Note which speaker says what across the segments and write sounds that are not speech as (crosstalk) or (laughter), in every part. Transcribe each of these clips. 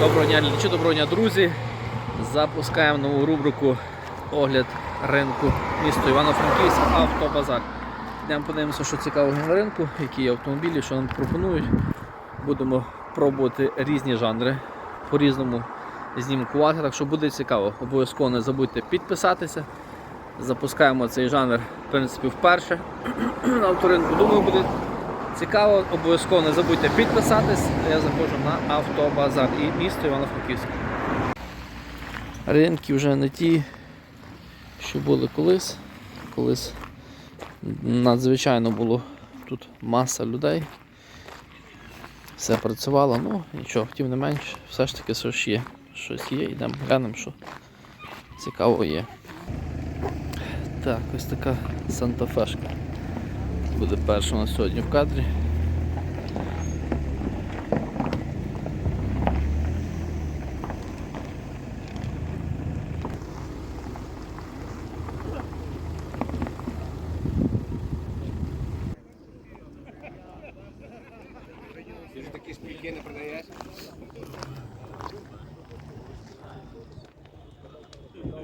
Speaker 1: Доброго дня, глядачі, доброго дня, друзі. Запускаємо нову рубрику Огляд ринку місто Івано-Франківськ автобазар. Йдемо подивимося, що цікавого на ринку, які є автомобілі, що нам пропонують. Будемо пробувати різні жанри, по-різному знімкувати. Так що буде цікаво. Обов'язково не забудьте підписатися. Запускаємо цей жанр в принципі вперше (clears throat) на авторинку. Думаю, буде Цікаво, обов'язково не забудьте підписатись. Я заходжу на автобазар і місто Івано-Франківськ. Ринки вже не ті, що були колись. Колись надзвичайно було тут маса людей. Все працювало, ну нічого, тим не менш, все ж таки щось є. Щось є, йдемо глянемо, що цікаво є. Так, ось така Санта-Фешка буде перша на сьогодні в кадрі.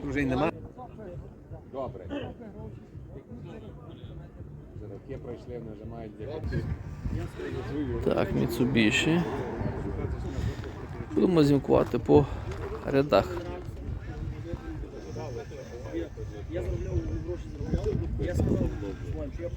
Speaker 2: Дружень нема? Добре. За роки пройшли, вони вже мають декоти.
Speaker 1: Так, Mitsubishi. Будемо зімкувати по рядах.
Speaker 3: Я заробляв гроші заробляв. Я сказав що я.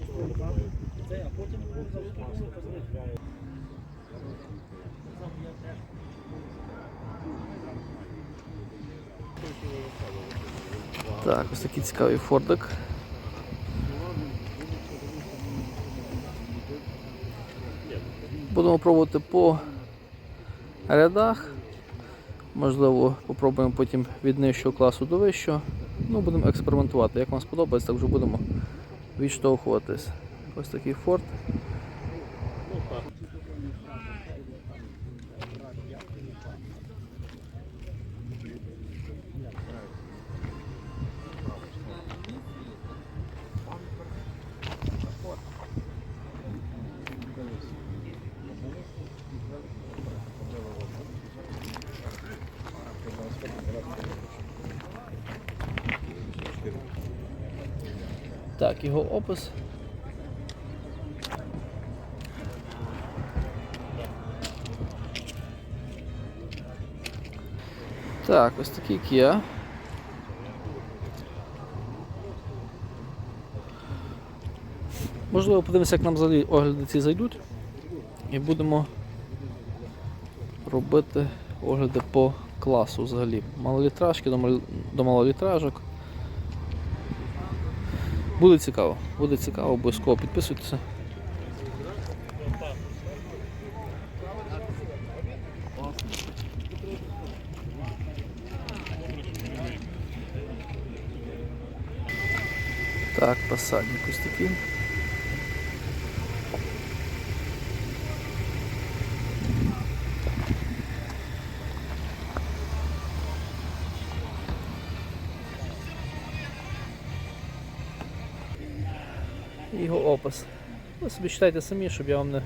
Speaker 3: Так,
Speaker 1: ось такий цікавий фордик. Будемо пробувати по рядах. Можливо, попробуємо потім від нижчого класу до вищого. Ну, будемо експериментувати. Як вам сподобається, так вже будемо відштовхуватись. Ось такий форт. Так, його опис. Так, ось такий Kia. Можливо, подивимося, як нам взагалі огляди ці зайдуть. І будемо робити огляди по класу взагалі. Малолітражки до малолітражок. Буде цікаво, буде цікаво, обов'язково підписуйтеся. Так, посадник ось такий. Його опис. Ви собі читайте самі, щоб я вам не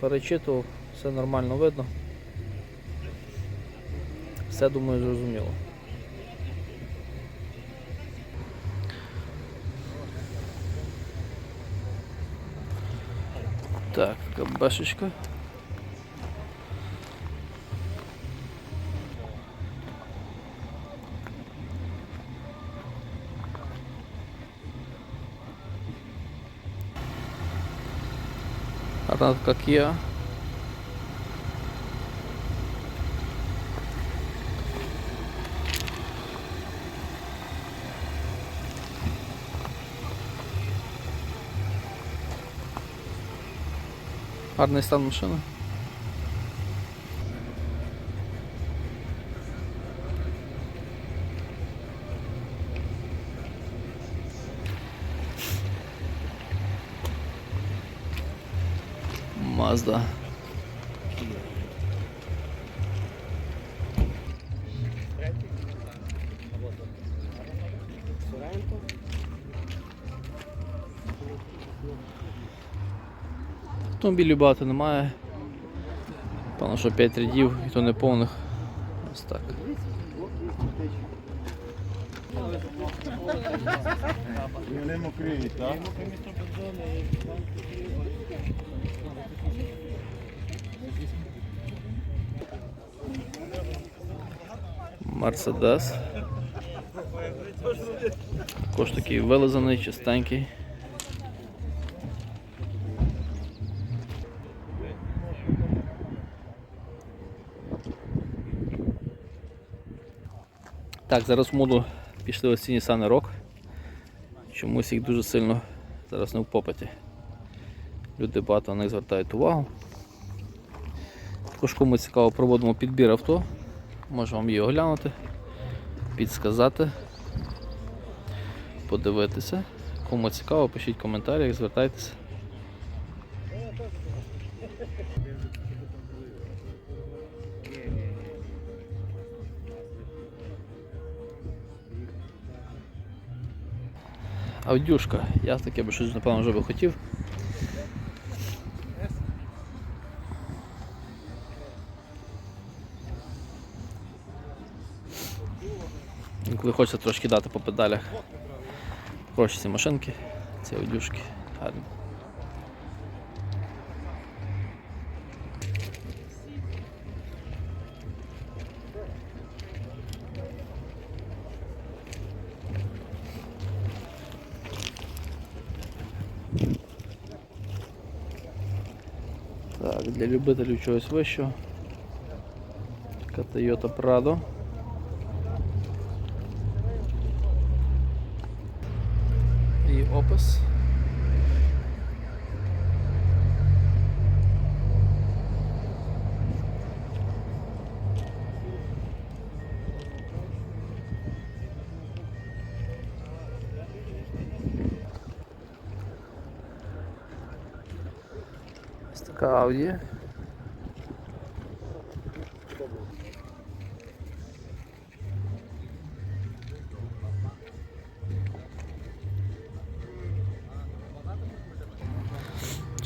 Speaker 1: перечитував, все нормально видно. Все думаю зрозуміло. Так, така така Kia. Гарний стан машини. Mazda. Автомобілів багато немає. Певно, що 5 рядів і то не повних. Ось так.
Speaker 4: Вони мокрі, так?
Speaker 1: Мерседес. Також такий вилизаний, чистенький. Так, зараз моду пішли оці Nissan Rock. Чомусь їх дуже сильно зараз не в попиті. Люди багато на них звертають увагу. Також кому цікаво, проводимо підбір авто. Можу вам її оглянути, підсказати, подивитися. Кому цікаво, пишіть в коментарях, звертайтеся. Аудюшка, я таке би щось, напевно, вже би хотів. Коли хочеться трошки дати по педалях. Хороші ці машинки, ці аудюшки, гарні. Любителів чогось вищого. Така Toyota Prado. І опис. Audi.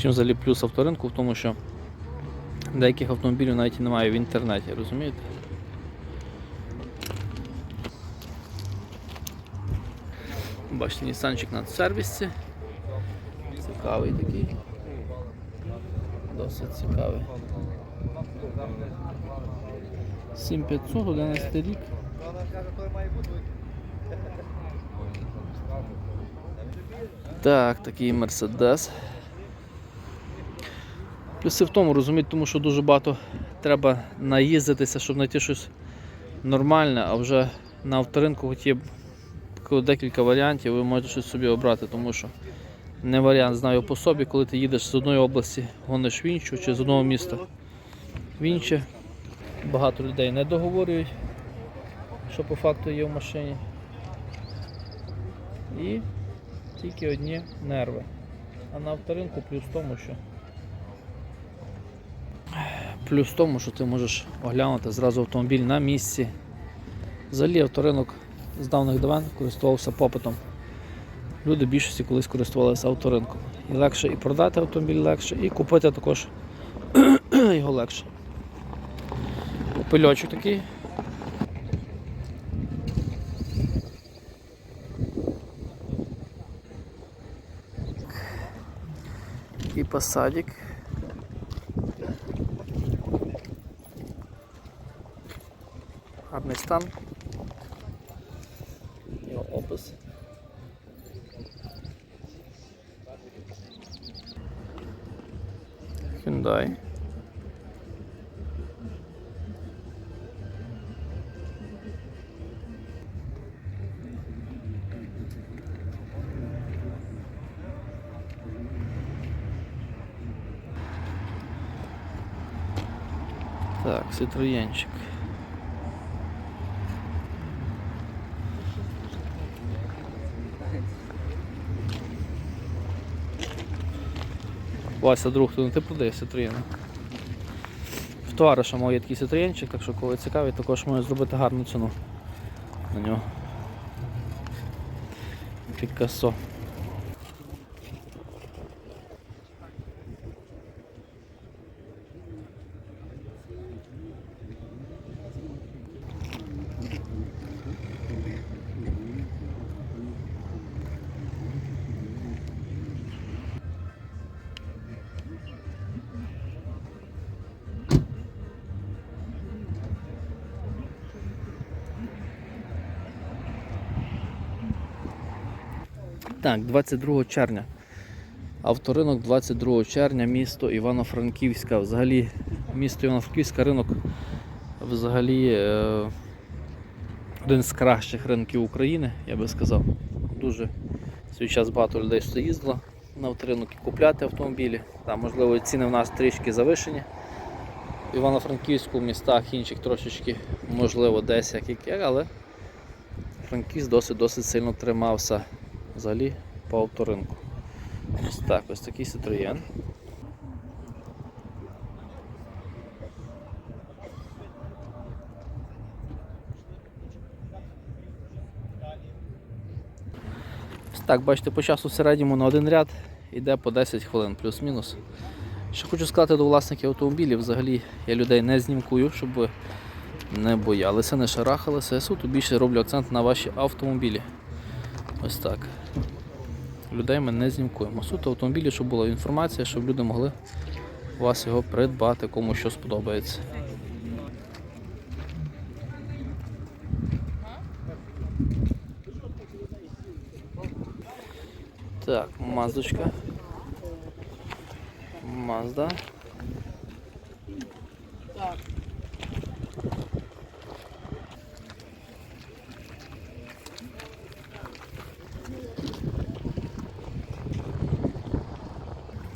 Speaker 1: Чим взагалі плюс авторинку в тому, що деяких автомобілів навіть і немає в інтернеті, розумієте? Бачите, Нісанчик на сервісі. Цікавий такий. Досить цікавий. 7500, 11 рік. Так, такий Мерседес. Плюси в тому, розумієте, тому що дуже багато треба наїздитися, щоб знайти щось нормальне, а вже на авторинку є декілька варіантів, ви можете щось собі обрати, тому що не варіант знаю по собі, коли ти їдеш з одної області, гониш в іншу чи з одного міста в інше. Багато людей не договорюють, що по факту є в машині. І тільки одні нерви. А на авторинку плюс в тому, що Плюс в тому, що ти можеш оглянути зразу автомобіль на місці. Взагалі авторинок з давних давен користувався попитом. Люди в більшості колись користувалися авторинком. І легше і продати автомобіль легше, і купити також (clears throat) його легше. Опильочок такий. І посадик. Гарний стан. Його опис. Hyundai. Так, Citroёнчик. Вася, друг, то не ти продаєш Citroёn? В товариша мав є такий Citroёnчик, так що коли цікавий, також можу зробити гарну ціну на нього. Пікассо. Так, 22 червня. Авторинок 22 червня, місто Івано-Франківська. Взагалі, місто Івано-Франківська ринок взагалі е, один з кращих ринків України, я би сказав. Дуже свій час багато людей сюди їздило на авторинок і купляти автомобілі. Там, можливо, ціни в нас трішки завишені. В Івано-Франківську, в містах інших трошечки, можливо, десь як яке, але Франківськ досить досить сильно тримався взагалі по авторинку. Ось так, ось такий Citroën. Ось Так, бачите, по часу середньому на один ряд йде по 10 хвилин, плюс-мінус. Що хочу сказати до власників автомобілів, взагалі я людей не знімкую, щоб не боялися, не шарахалися. Я суто більше роблю акцент на ваші автомобілі. Ось так. Людей ми не знімкуємо. Суто автомобілі, щоб була інформація, щоб люди могли у вас його придбати, кому що сподобається. Так, маздочка. Мазда.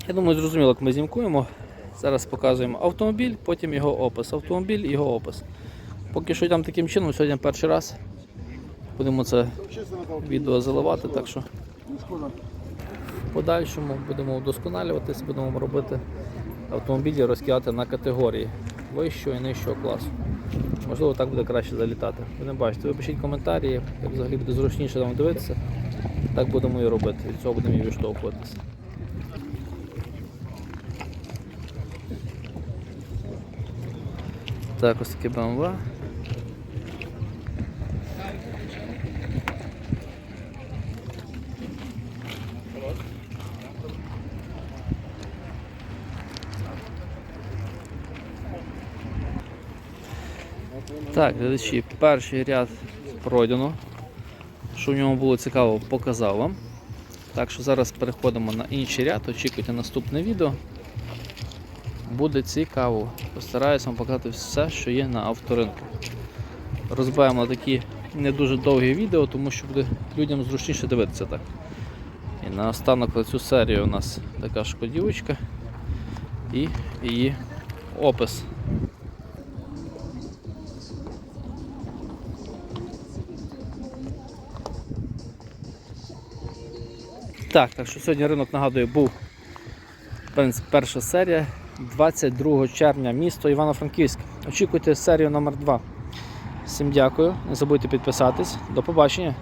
Speaker 1: Я думаю, зрозуміло, як ми знімкуємо. Зараз показуємо автомобіль, потім його опис. Автомобіль, його опис. Поки що там таким чином, сьогодні перший раз. Будемо це відео заливати, так що в подальшому будемо вдосконалюватися, будемо робити автомобілі, розкидати на категорії вищого і нижчого класу. Можливо, так буде краще залітати. Ви не бачите, ви пишіть коментарі, як взагалі буде зручніше вам дивитися. Так будемо і робити. Від цього будемо і відштовхуватися. Так, ось таке BMW. Так, глядачі, перший ряд пройдено. Що в ньому було цікаво, показав вам. Так що зараз переходимо на інший ряд, очікуйте наступне відео. Буде цікаво. Постараюся вам показати все, що є на авторинку. Розбавимо на такі не дуже довгі відео, тому що буде людям зручніше дивитися так. І наостанок на цю серію у нас така шкодівочка і її опис. Так, так що сьогодні ринок нагадую був перша серія 22 червня, місто Івано-Франківськ. Очікуйте серію номер 2 Всім дякую, не забудьте підписатись. До побачення.